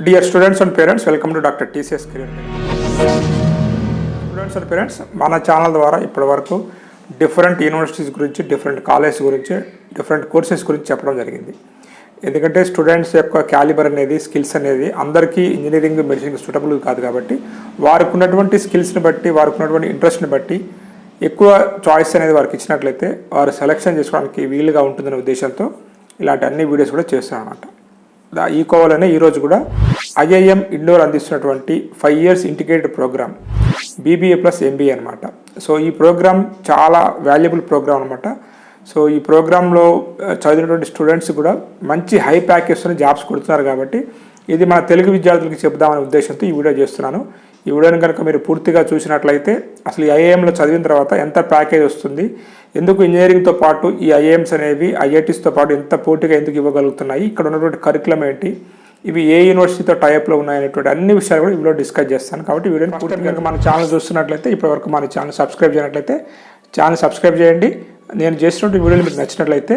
Dear students and parents welcome to doctor TCS career students and parents మన channel ద్వారా ఇప్పటివరకు different universities గురించి different college గురించి different courses గురించి చెప్పడం జరిగింది. ఎందుకంటే స్టూడెంట్స్ యొక్క క్యాలిబర్ అనేది స్కిల్స్ అనేది అందరికీ ఇంజనీరింగ్ మెడిసిన్ సూటబుల్ కాదు కాబట్టి వారికి ఉన్నటువంటి స్కిల్స్ని బట్టి వారికి ఉన్నటువంటి ఇంట్రెస్ట్ని బట్టి ఎక్కువ చాయిస్ అనేది వారికి ఇచ్చినట్లయితే వారు సెలెక్షన్ చేసుకోవడానికి వీలుగా ఉంటుందనే ఉద్దేశంతో ఇలాంటి అన్ని వీడియోస్ కూడా చేస్తాను అనమాట ఈ ఈరోజు కూడా ఐఐఎం ఇండోర్ అందిస్తున్నటువంటి five years integrated program BBA plus MBA అనమాట సో ఈ ప్రోగ్రామ్ చాలా వాల్యుబుల్ ప్రోగ్రామ్ అనమాట సో ఈ ప్రోగ్రాంలో చదివినటువంటి స్టూడెంట్స్ కూడా మంచి హై ప్యాకేజ్తో జాబ్స్ కొడుతున్నారు కాబట్టి ఇది మన తెలుగు విద్యార్థులకు చెప్దామనే ఉద్దేశంతో ఈ వీడియో చేస్తున్నాను. ఈ వీడియోని కనుక మీరు పూర్తిగా చూసినట్లయితే అసలు ఈ ఐఏఎంలో చదివిన తర్వాత ఎంత ప్యాకేజ్ వస్తుంది? ఎందుకు ఇంజనీరింగ్తో పాటు ఈ ఐఏఎంస్ అనేవి ఐఐటీస్తో పాటు ఎంత పోటీగా ఎందుకు ఇవ్వగలుగుతున్నాయి? ఇక్కడ ఉన్నటువంటి కరికులం ఏంటి? ఇవి ఏ యూనివర్సిటీతో టైప్లో ఉన్నాయనేటువంటి అన్ని విషయాలు కూడా వీడియో డిస్కస్ చేస్తాను. కాబట్టి వీడియోని పూర్తిగా కనుక మన ఛానల్ చూస్తున్నట్లయితే ఇప్పటివరకు మన ఛానల్ సబ్స్క్రైబ్ చేయనట్లయితే ఛానల్ సబ్స్క్రైబ్ చేయండి. నేను చేసినటువంటి వీడియోలు మీకు నచ్చినట్లయితే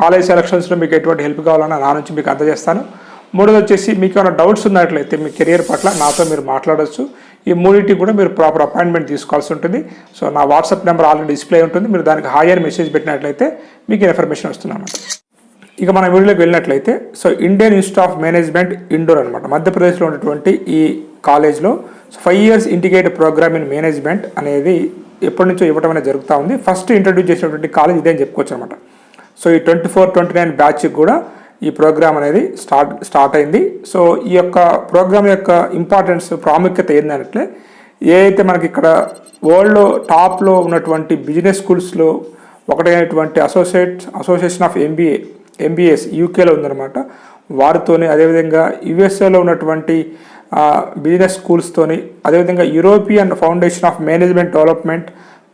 కాలేజ్ సెలక్షన్స్లో మీకు ఎటువంటి హెల్ప్ కావాలన్నా నా నుంచి మీకు అందజేస్తాను. మూడోది వచ్చేసి మీకు ఏమైనా డౌట్స్ ఉన్నట్లయితే మీ కెరియర్ పట్ల నాతో మీరు మాట్లాడవచ్చు ఈ మూడింటికి కూడా మీరు ప్రాపర్ అపాయింట్మెంట్ తీసుకోవాల్సి ఉంటుంది. సో నా వాట్సాప్ నెంబర్ ఆల్రెడీ డిస్ప్లే ఉంటుంది. మీరు దానికి హాయ్ అని మెసేజ్ పెట్టినట్లయితే మీకు ఇన్ఫర్మేషన్ వస్తుందన్నమాట ఇక మన వీడియోలోకి వెళ్ళినట్లయితే so Indian institute of management Indore అనమాట మధ్యప్రదేశ్లో ఉన్నటువంటి ఈ కాలేజ్లో five years integrated program in management అనేది ఎప్పటి నుంచో ఇవ్వడం అనేది జరుగుతూ ఉంది. ఫస్ట్ ఇంట్రడ్యూస్ చేసినటువంటి కాలేజ్ ఇదే అని చెప్పుకోవచ్చు అనమాట సో ఈ ట్వంటీ ఫోర్ ట్వంటీ నైన్ బ్యాచ్కి కూడా ఈ ప్రోగ్రామ్ అనేది స్టార్ట్ స్టార్ట్ అయింది. సో ఈ యొక్క ప్రోగ్రామ్ యొక్క ఇంపార్టెన్స్ ప్రాముఖ్యత ఏంటంటే ఏ అయితే మనకి ఇక్కడ వరల్డ్లో టాప్లో ఉన్నటువంటి బిజినెస్ స్కూల్స్లో ఒకటైనటువంటి associate association of MBA MBS యూకేలో ఉందన్నమాట. వారితోని అదేవిధంగా యుఎస్ఏలో ఉన్నటువంటి బిజినెస్ స్కూల్స్తోని అదేవిధంగా European foundation of management development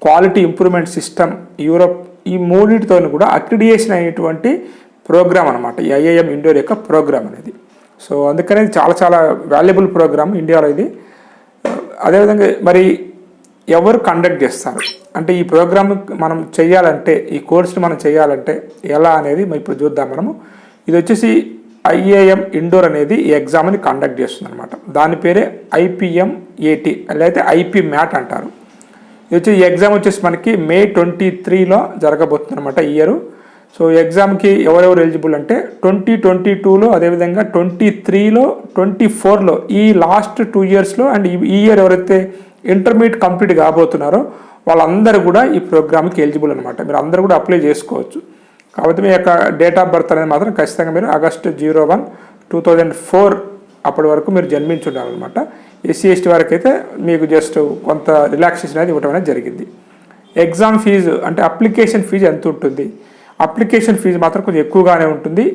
quality improvement system Europe ఈ మూడింటితో కూడా అక్రిడియేషన్ అయినటువంటి ప్రోగ్రామ్ అనమాట ఈ ఐఐఎం ఇండోర్ యొక్క ప్రోగ్రామ్ అనేది. సో అందుకనేది చాలా చాలా వాల్యుబుల్ ప్రోగ్రామ్ ఇండియాలో ఇది. అదేవిధంగా మరి ఎవరు కండక్ట్ చేస్తారు? అంటే ఈ ప్రోగ్రామ్ మనం చేయాలంటే ఈ కోర్స్ని మనం చేయాలంటే ఎలా అనేది ఇప్పుడు చూద్దాం మనము. ఇది వచ్చేసి ఐఏఎం ఇండోర్ అనేది ఈ ఎగ్జామ్ని కండక్ట్ చేస్తుంది అనమాట దాని పేరే ఐపీఎం ఏటీ లేకపోతే ఐపీ మ్యాట్ అంటారు. వచ్చి ఈ ఎగ్జామ్ వచ్చేసి మనకి మే ట్వంటీ త్రీలో జరగబోతుంది అనమాట ఇయర్ సో ఎగ్జామ్కి ఎవరెవరు ఎలిజిబుల్ అంటే ట్వంటీ ట్వంటీ టూలో అదేవిధంగా ట్వంటీ త్రీలో ట్వంటీ ఫోర్లో ఈ లాస్ట్ టూ ఇయర్స్లో అండ్ ఈ ఇయర్ ఎవరైతే ఇంటర్మీడియట్ కంప్లీట్ కాబోతున్నారో వాళ్ళందరూ కూడా ఈ ప్రోగ్రామ్కి ఎలిజిబుల్ అనమాట మీరు అందరూ కూడా అప్లై చేసుకోవచ్చు. కాబట్టి మీ యొక్క డేట్ ఆఫ్ బర్త్ అనేది మాత్రం ఖచ్చితంగా మీరు August zero one two thousand four అప్పటి వరకు మీరు జన్మించి ఉండాలన్నమాట ఎస్సీ ఎస్టీ వరకు అయితే మీకు జస్ట్ కొంత రిలాక్సేషన్ అనేది ఇవ్వడం అనేది జరిగింది. ఎగ్జామ్ ఫీజు అంటే అప్లికేషన్ ఫీజు ఎంత ఉంటుంది? అప్లికేషన్ ఫీజు మాత్రం కొంచెం ఎక్కువగానే ఉంటుంది.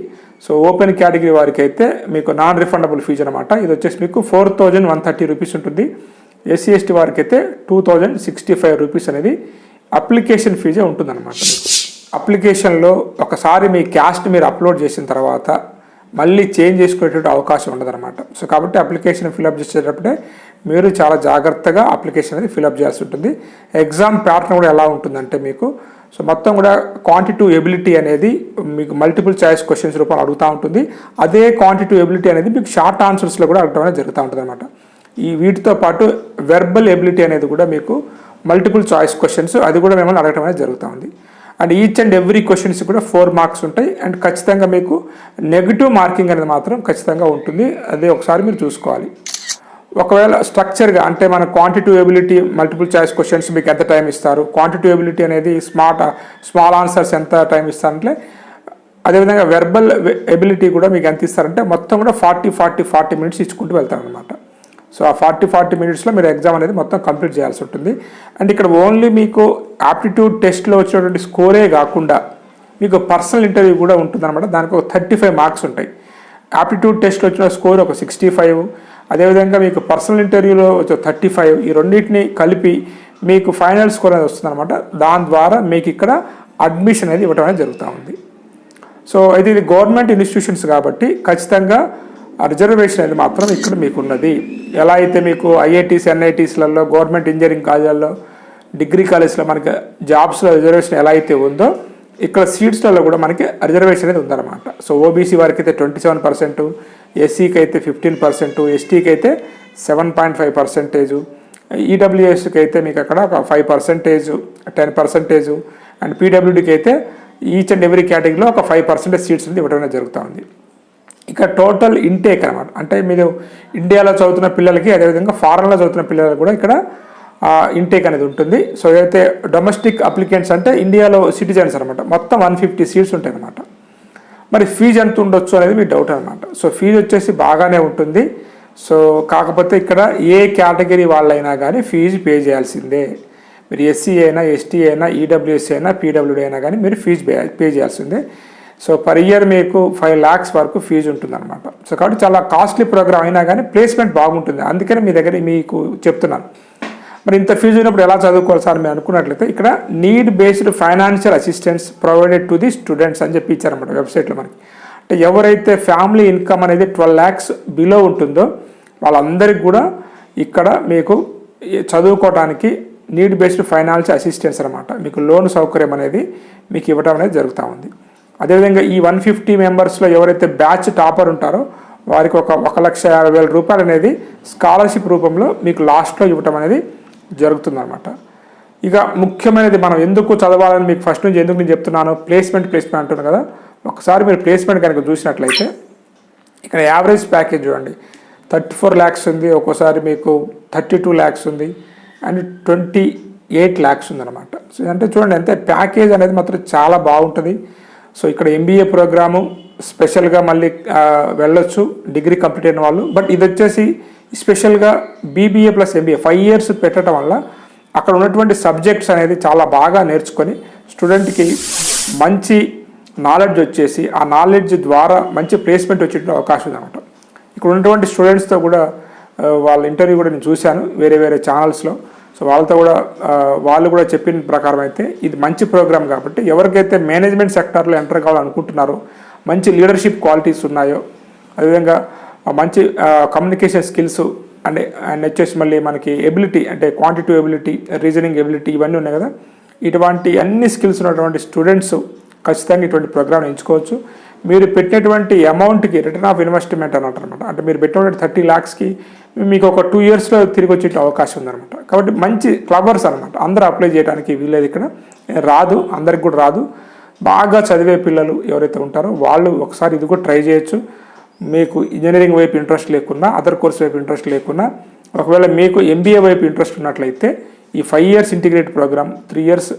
సో ఓపెన్ కేటగిరీ వారికి అయితే మీకు నాన్ రిఫండబుల్ ఫీజు అనమాట ఇది వచ్చేసి మీకు four thousand one thirty rupees ఉంటుంది. ఎస్సీ ఎస్టీ వారికి అయితే two thousand sixty five rupees అనేది అప్లికేషన్ ఫీజే ఉంటుందన్నమాట. అప్లికేషన్లో ఒకసారి మీ క్యాస్ట్ మీరు అప్లోడ్ చేసిన తర్వాత మళ్ళీ చేంజ్ చేసుకునేటువంటి అవకాశం ఉండదన్నమాట. సో కాబట్టి అప్లికేషన్ ఫిలప్ చేసేటప్పుడే మీరు చాలా జాగ్రత్తగా అప్లికేషన్ అనేది ఫిలప్ చేయాల్సి ఉంటుంది. ఎగ్జామ్ ప్యాటర్న్ కూడా ఎలా ఉంటుందంటే మీకు సో మొత్తం కూడా క్వాంటిటివ్ ఎబిలిటీ అనేది మీకు మల్టిపుల్ చాయిస్ క్వశ్చన్స్ రూపంలో అడుగుతూ ఉంటుంది. అదే క్వాంటిటివ్ ఎబిలిటీ అనేది మీకు షార్ట్ ఆన్సర్స్లో కూడా అడగడం అనేది జరుగుతూ ఉంటుంది అనమాట ఈ వీటితో పాటు వెర్బల్ ఎబిలిటీ అనేది కూడా మీకు మల్టిపుల్ చాయిస్ క్వశ్చన్స్ అది కూడా మిమ్మల్ని అడగడం అనేది జరుగుతూ ఉంది. And each and every questions కూడా ఫోర్ మార్క్స్ ఉంటాయి. అండ్ ఖచ్చితంగా మీకు నెగిటివ్ మార్కింగ్ అనేది మాత్రం ఖచ్చితంగా ఉంటుంది. అదే ఒకసారి మీరు చూసుకోవాలి. ఒకవేళ స్ట్రక్చర్గా అంటే మన quantitative ability multiple choice questions మీకు ఎంత టైం ఇస్తారు? క్వాంటిటివ్ ఎబిలిటీ అనేది స్మార్ట్ స్మాల్ ఆన్సర్స్ ఎంత టైం ఇస్తారంటే అదేవిధంగా వెర్బల్ ఎబిలిటీ కూడా మీకు ఎంత ఇస్తారంటే మొత్తం కూడా ఫార్టీ ఫార్టీ ఫార్టీ మినిట్స్ ఇచ్చుకుంటూ వెళ్తారనమాట సో ఆ ఫార్టీ ఫార్టీ మినిట్స్లో మీరు ఎగ్జామ్ అనేది మొత్తం కంప్లీట్ చేయాల్సి ఉంటుంది. అండ్ ఇక్కడ ఓన్లీ మీకు ఆప్టిట్యూడ్ టెస్ట్లో వచ్చినటువంటి స్కోరే కాకుండా మీకు పర్సనల్ ఇంటర్వ్యూ కూడా ఉంటుందన్నమాట. దానికి ఒక థర్టీ ఫైవ్ మార్క్స్ ఉంటాయి. ఆప్టిట్యూడ్ టెస్ట్లో వచ్చిన స్కోర్ ఒక సిక్స్టీ ఫైవ్. అదేవిధంగా మీకు పర్సనల్ ఇంటర్వ్యూలో వచ్చే థర్టీ ఫైవ్. ఈ రెండింటిని కలిపి మీకు ఫైనల్ స్కోర్ అనేది వస్తుందన్నమాట. దాని ద్వారా మీకు ఇక్కడ అడ్మిషన్ అనేది ఇవ్వడం అనేది జరుగుతూ ఉంది. సో అయితే ఇది గవర్నమెంట్ ఇన్స్టిట్యూషన్స్ కాబట్టి ఖచ్చితంగా ఆ రిజర్వేషన్ అనేది మాత్రం ఇక్కడ మీకు ఉన్నది ఎలా అయితే మీకు ఐఐటీస్ ఎన్ఐటీస్లలో గవర్నమెంట్ ఇంజనీరింగ్ కాలేజీల్లో డిగ్రీ కాలేజ్లో మనకి జాబ్స్లో రిజర్వేషన్ ఎలా అయితే ఉందో ఇక్కడ సీట్స్లలో కూడా మనకి రిజర్వేషన్ అనేది ఉందన్నమాట. సో ఓబీసీ వారికి అయితే ట్వంటీ సెవెన్ పర్సెంట్ ఎస్సీకి అయితే ఫిఫ్టీన్ పర్సెంట్ ఎస్టీకి అయితే సెవెన్ పాయింట్ ఫైవ్ పర్సెంటేజు ఈడబ్ల్యూఎస్కి అయితే మీకు అక్కడ ఒక five percentage ten percentage and పీడబ్ల్యూడికి అయితే ఈచ్ అండ్ ఎవ్రీ కేటగిరీలో ఒక ఫైవ్ పర్సెంటేజ్ సీట్స్ అనేది ఇవ్వడం జరుగుతూ ఉంది. ఇక టోటల్ ఇంటేక్ అనమాట అంటే మీరు ఇండియాలో చదువుతున్న పిల్లలకి అదేవిధంగా ఫారెన్లో చదువుతున్న పిల్లలకి కూడా ఇక్కడ ఇంటేక్ అనేది ఉంటుంది. సో ఏదైతే డొమెస్టిక్ అప్లికెంట్స్ అంటే ఇండియాలో సిటిజన్స్ అనమాట మొత్తం వన్ ఫిఫ్టీ సీట్స్ ఉంటాయి అనమాట మరి ఫీజు ఎంత ఉండొచ్చు అనేది మీ డౌట్ అనమాట సో ఫీజు వచ్చేసి బాగానే ఉంటుంది. సో కాకపోతే ఇక్కడ ఏ కేటగిరీ వాళ్ళైనా కానీ ఫీజు పే చేయాల్సిందే. మీరు ఎస్సీ అయినా ఎస్టీ అయినా ఈడబ్ల్యూఎస్ అయినా పీడబ్ల్యూడీ అయినా కానీ మీరు ఫీజు పే పే చేయాల్సిందే. సో పర్ ఇయర్ మీకు ఫైవ్ ల్యాక్స్ వరకు ఫీజు ఉంటుందన్నమాట. సో కాబట్టి చాలా కాస్ట్లీ ప్రోగ్రామ్ అయినా కానీ ప్లేస్మెంట్ బాగుంటుంది. అందుకని మీ దగ్గర మీకు చెప్తున్నాను. మరి ఇంత ఫీజు ఉన్నప్పుడు ఎలా చదువుకోవాలి సార్? మీరు అనుకున్నట్లయితే ఇక్కడ need based financial assistance provided to the students అని చెప్పి ఇచ్చారన్నమాట వెబ్సైట్లో మనకి. అంటే ఎవరైతే ఫ్యామిలీ ఇన్కమ్ అనేది ట్వెల్వ్ ల్యాక్స్ బిలో ఉంటుందో వాళ్ళందరికీ కూడా ఇక్కడ మీకు చదువుకోవడానికి నీడ్ బేస్డ్ ఫైనాన్షియల్ అసిస్టెన్స్ అనమాట మీకు లోన్ సౌకర్యం అనేది మీకు ఇవ్వడం అనేది జరుగుతూ ఉంది. అదేవిధంగా ఈ వన్ ఫిఫ్టీ మెంబర్స్లో ఎవరైతే బ్యాచ్ టాపర్ ఉంటారో వారికి ఒక ఒక లక్ష యాభై వేల రూపాయలు అనేది స్కాలర్షిప్ రూపంలో మీకు లాస్ట్లో ఇవ్వటం అనేది జరుగుతుందన్నమాట. ఇక ముఖ్యమైనది మనం ఎందుకు చదవాలని మీకు ఫస్ట్ నుంచి ఎందుకు నేను చెప్తున్నాను ప్లేస్మెంట్ ప్లేస్మెంట్ అంటున్నాను కదా. ఒకసారి మీరు ప్లేస్మెంట్ కనుక చూసినట్లయితే ఇక్కడ యావరేజ్ ప్యాకేజ్ చూడండి. థర్టీ ఫోర్ ల్యాక్స్ ఉంది ఒక్కోసారి మీకు థర్టీ టూ ల్యాక్స్ ఉంది అండ్ ట్వంటీ ఎయిట్ ల్యాక్స్ ఉందన్నమాట. సో అంటే చూడండి అంతే ప్యాకేజ్ అనేది మాత్రం చాలా బాగుంటుంది. సో ఇక్కడ ఎంబీఏ ప్రోగ్రాము స్పెషల్గా మళ్ళీ వెళ్ళొచ్చు డిగ్రీ కంప్లీట్ అయిన వాళ్ళు. బట్ ఇది వచ్చేసి స్పెషల్గా BBA plus MBA five years పెట్టడం వల్ల అక్కడ ఉన్నటువంటి సబ్జెక్ట్స్ అనేది చాలా బాగా నేర్చుకొని స్టూడెంట్కి మంచి నాలెడ్జ్ వచ్చేసి ఆ నాలెడ్జ్ ద్వారా మంచి ప్లేస్మెంట్ వచ్చే అవకాశం ఉందన్నమాట. ఇక్కడ ఉన్నటువంటి స్టూడెంట్స్తో కూడా వాళ్ళ ఇంటర్వ్యూ కూడా నేను చూశాను వేరే వేరే ఛానల్స్లో. సో వాళ్ళతో కూడా వాళ్ళు కూడా చెప్పిన ప్రకారం అయితే ఇది మంచి ప్రోగ్రామ్ కాబట్టి ఎవరికైతే మేనేజ్మెంట్ సెక్టార్లో ఎంటర్ కావాలనుకుంటున్నారో మంచి లీడర్షిప్ క్వాలిటీస్ ఉన్నాయో అదేవిధంగా మంచి కమ్యూనికేషన్ స్కిల్స్ అండ్ అండ్ వచ్చేసి మళ్ళీ మనకి ఎబిలిటీ అంటే క్వాంటిటివ్ ఎబిలిటీ రీజనింగ్ ఎబిలిటీ ఇవన్నీ ఉన్నాయి కదా. ఇటువంటి అన్ని స్కిల్స్ ఉన్నటువంటి స్టూడెంట్స్ ఖచ్చితంగా ఇటువంటి ప్రోగ్రామ్ ఎంచుకోవచ్చు. మీరు పెట్టినటువంటి అమౌంట్కి రిటర్న్ ఆఫ్ ఇన్వెస్ట్మెంట్ అని అనమాట అంటే మీరు పెట్టినటువంటి థర్టీ ల్యాక్స్కి మీకు ఒక టూ ఇయర్స్లో తిరిగి వచ్చే అవకాశం ఉందన్నమాట. కాబట్టి మంచి క్లవర్స్ అనమాట అందరూ అప్లై చేయడానికి వీలేదు ఇక్కడ. రాదు అందరికి కూడా రాదు. బాగా చదివే పిల్లలు ఎవరైతే ఉంటారో వాళ్ళు ఒకసారి ఇది కూడా ట్రై చేయొచ్చు. మీకు ఇంజనీరింగ్ వైపు ఇంట్రెస్ట్ లేకున్నా అదర్ కోర్స్ వైపు ఇంట్రెస్ట్ లేకున్నా ఒకవేళ మీకు ఎంబీఏ వైపు ఇంట్రెస్ట్ ఉన్నట్లయితే ఈ five years integrate program three years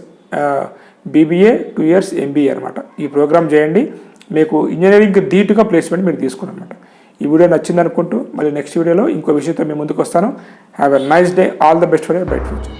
BBA two years MBA అనమాట ఈ ప్రోగ్రామ్ చేయండి. మీకు ఇంజనీరింగ్కి ధీటుగా ప్లేస్మెంట్ మీరు తీసుకున్నమాట. ఈ వీడియో నచ్చింది అనుకుంటూ మళ్ళీ నెక్స్ట్ వీడియోలో ఇంకో విషయంతో మేము ముందుకు వస్తాను. Have a nice day all the best for your bright future